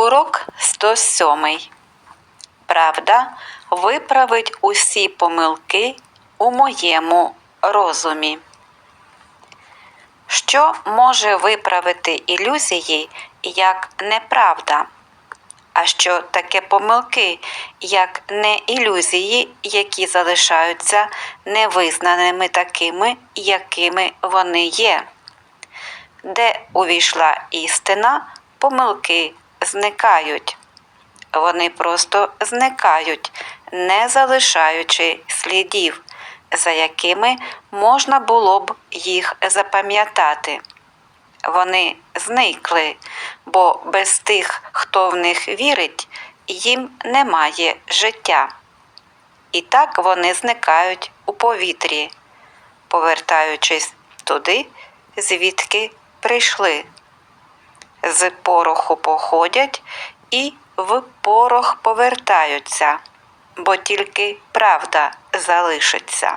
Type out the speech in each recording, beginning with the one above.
Урок 107. Правда виправить усі помилки у моєму розумі. Що може виправити ілюзії як неправда? А що таке помилки, як не ілюзії, які залишаються невизнаними такими, якими вони є? Де увійшла істина, помилки зникають. Вони просто зникають, не залишаючи слідів, за якими можна було б їх запам'ятати. Вони зникли, бо без тих, хто в них вірить, їм немає життя. І так вони зникають у повітрі, повертаючись туди, звідки прийшли. З пороху походять і в порох повертаються, бо тільки правда залишиться.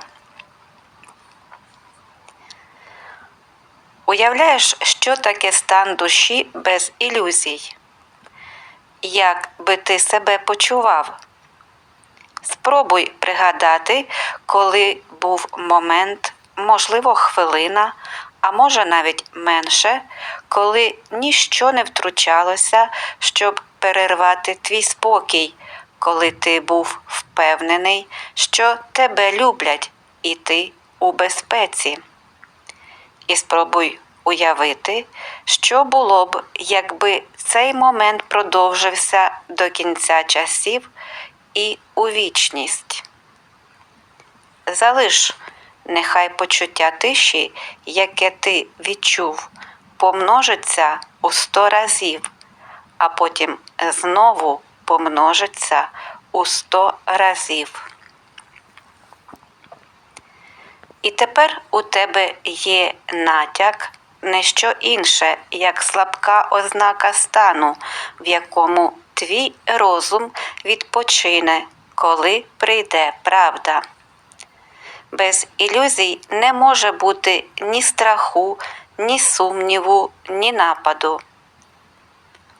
Уявляєш, що таке стан душі без ілюзій? Як би ти себе почував? Спробуй пригадати, коли був момент, можливо, хвилина, а може навіть менше, коли ніщо не втручалося, щоб перервати твій спокій, коли ти був впевнений, що тебе люблять і ти у безпеці. І спробуй уявити, що було б, якби цей момент продовжився до кінця часів і у вічність. Залиш нехай почуття тиші, яке ти відчув, помножиться у сто разів, а потім знову помножиться у сто разів. І тепер у тебе є натяк, не що інше, як слабка ознака стану, в якому твій розум відпочине, коли прийде правда. Без ілюзій не може бути ні страху, ні сумніву, ні нападу.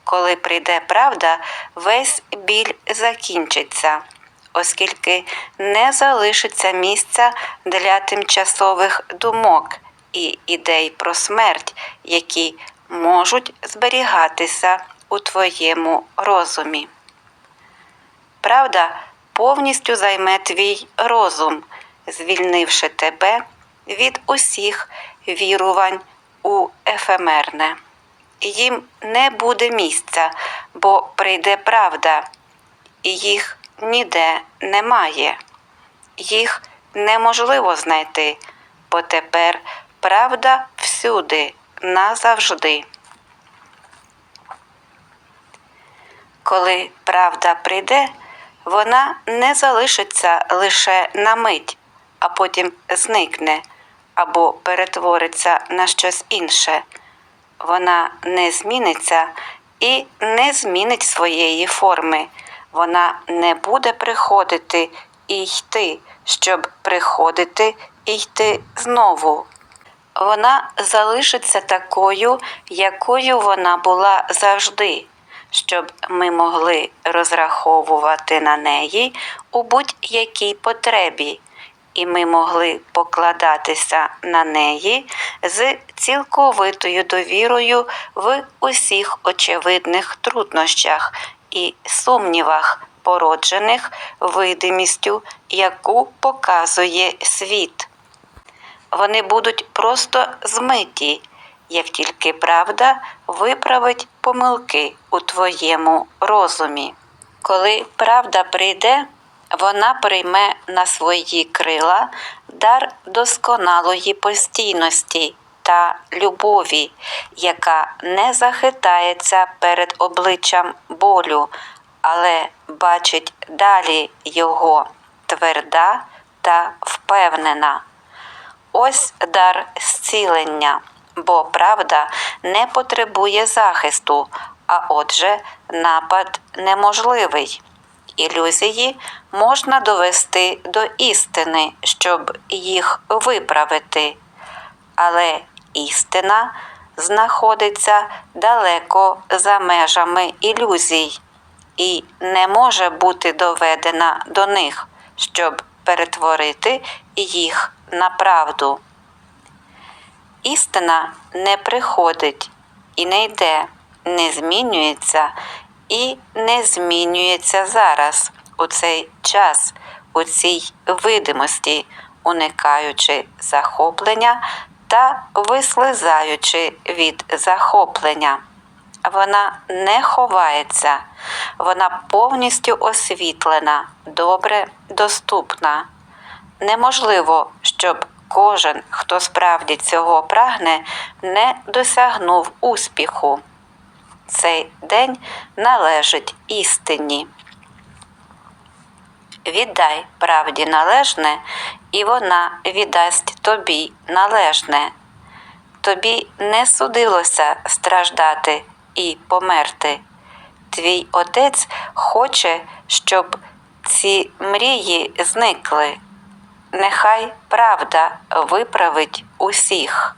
Коли прийде правда, весь біль закінчиться, оскільки не залишиться місця для тимчасових думок і ідей про смерть, які можуть зберігатися у твоєму розумі. Правда повністю займе твій розум, звільнивши тебе від усіх вірувань у ефемерне. Їм не буде місця, бо прийде правда, і їх ніде немає. Їх неможливо знайти, бо тепер правда всюди, назавжди. Коли правда прийде, вона не залишиться лише на мить, а потім зникне або перетвориться на щось інше. Вона не зміниться і не змінить своєї форми. Вона не буде приходити і йти, щоб приходити і йти знову. Вона залишиться такою, якою вона була завжди, щоб ми могли розраховувати на неї у будь-якій потребі, і ми могли покладатися на неї з цілковитою довірою в усіх очевидних труднощах і сумнівах, породжених видимістю, яку показує світ. Вони будуть просто змиті, як тільки правда виправить помилки у твоєму розумі. Коли правда прийде, вона прийме на свої крила дар досконалої постійності та любові, яка не захитається перед обличчям болю, але бачить далі його тверда та впевнена. Ось дар зцілення, бо правда не потребує захисту, а отже, напад неможливий. Ілюзії можна довести до істини, щоб їх виправити, але істина знаходиться далеко за межами ілюзій і не може бути доведена до них, щоб перетворити їх на правду. Істина не приходить і не йде, не змінюється і не змінюється зараз, у цей час, у цій видимості, уникаючи захоплення та вислизаючи від захоплення. Вона не ховається, вона повністю освітлена, добре доступна. Неможливо, щоб кожен, хто справді цього прагне, не досягнув успіху. Цей день належить істині. Віддай правді належне, і вона віддасть тобі належне. Тобі не судилося страждати і померти. Твій отець хоче, щоб ці мрії зникли. Нехай правда виправить усіх.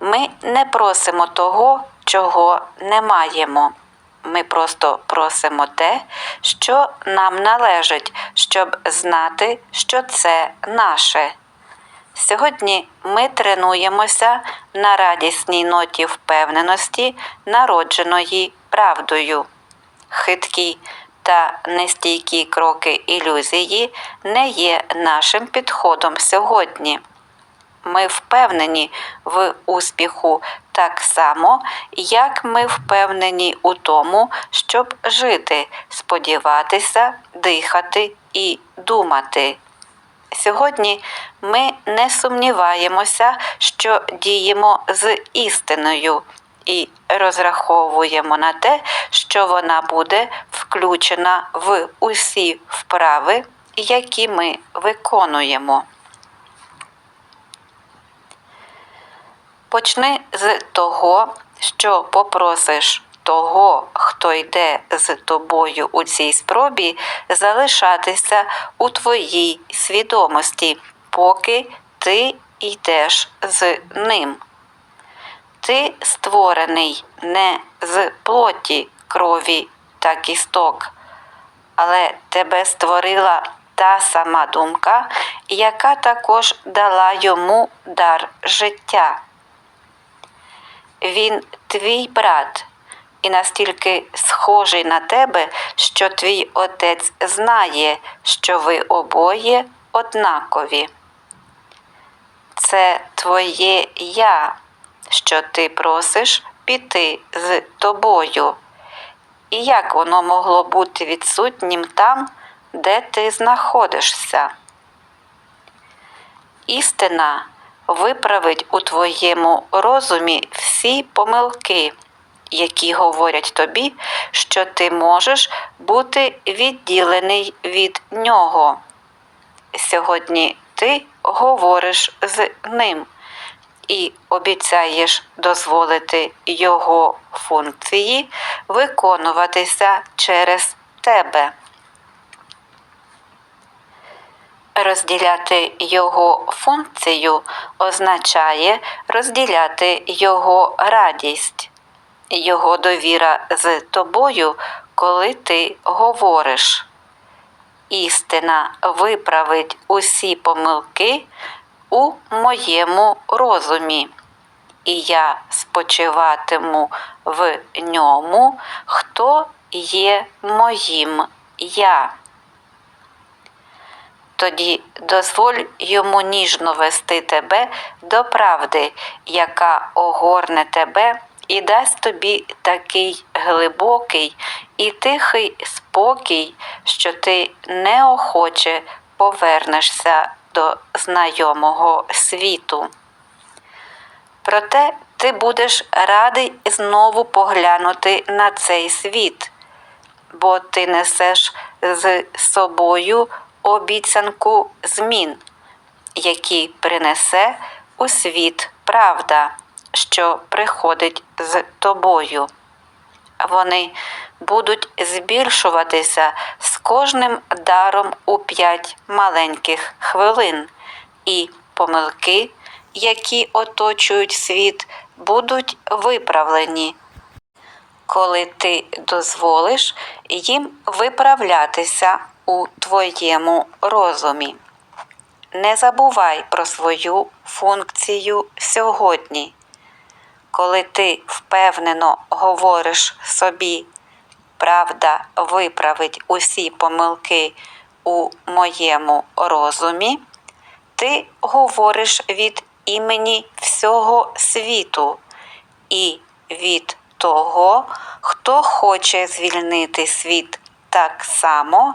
Ми не просимо того, чого не маємо. Ми просто просимо те, що нам належить, щоб знати, що це наше. Сьогодні ми тренуємося на радісній ноті впевненості, народженої правдою. Хиткі та нестійкі кроки ілюзії не є нашим підходом сьогодні. Ми впевнені в успіху так само, як ми впевнені у тому, щоб жити, сподіватися, дихати і думати. Сьогодні ми не сумніваємося, що діємо з істиною і розраховуємо на те, що вона буде включена в усі вправи, які ми виконуємо. Почни з того, що попросиш того, хто йде з тобою у цій спробі, залишатися у твоїй свідомості, поки ти йдеш з ним. Ти створений не з плоті, крові та кісток, але тебе створила та сама думка, яка також дала йому дар життя. Він твій брат і настільки схожий на тебе, що твій отець знає, що ви обоє однакові. Це твоє я, що ти просиш піти з тобою. І як воно могло бути відсутнім там, де ти знаходишся? Істина виправить у твоєму розумі всі помилки, які говорять тобі, що ти можеш бути відділений від нього. Сьогодні ти говориш з ним і обіцяєш дозволити його функції виконуватися через тебе. Розділяти його функцію означає розділяти його радість, його довіра з тобою, коли ти говориш. Істина виправить усі помилки у моєму розумі, і я спочиватиму в ньому, хто є моїм я. Тоді дозволь йому ніжно вести тебе до правди, яка огорне тебе і дасть тобі такий глибокий і тихий спокій, що ти неохоче повернешся до знайомого світу. Проте ти будеш радий знову поглянути на цей світ, бо ти несеш з собою обіцянку змін, які принесе у світ правда, що приходить з тобою. Вони будуть збільшуватися з кожним даром у п'ять маленьких хвилин, і помилки, які оточують світ, будуть виправлені. Коли ти дозволиш їм виправлятися у твоєму розумі. Не забувай про свою функцію сьогодні. Коли ти впевнено говориш собі, правда виправить усі помилки у моєму розумі, ти говориш від імені всього світу і від того, хто хоче звільнити світ так само,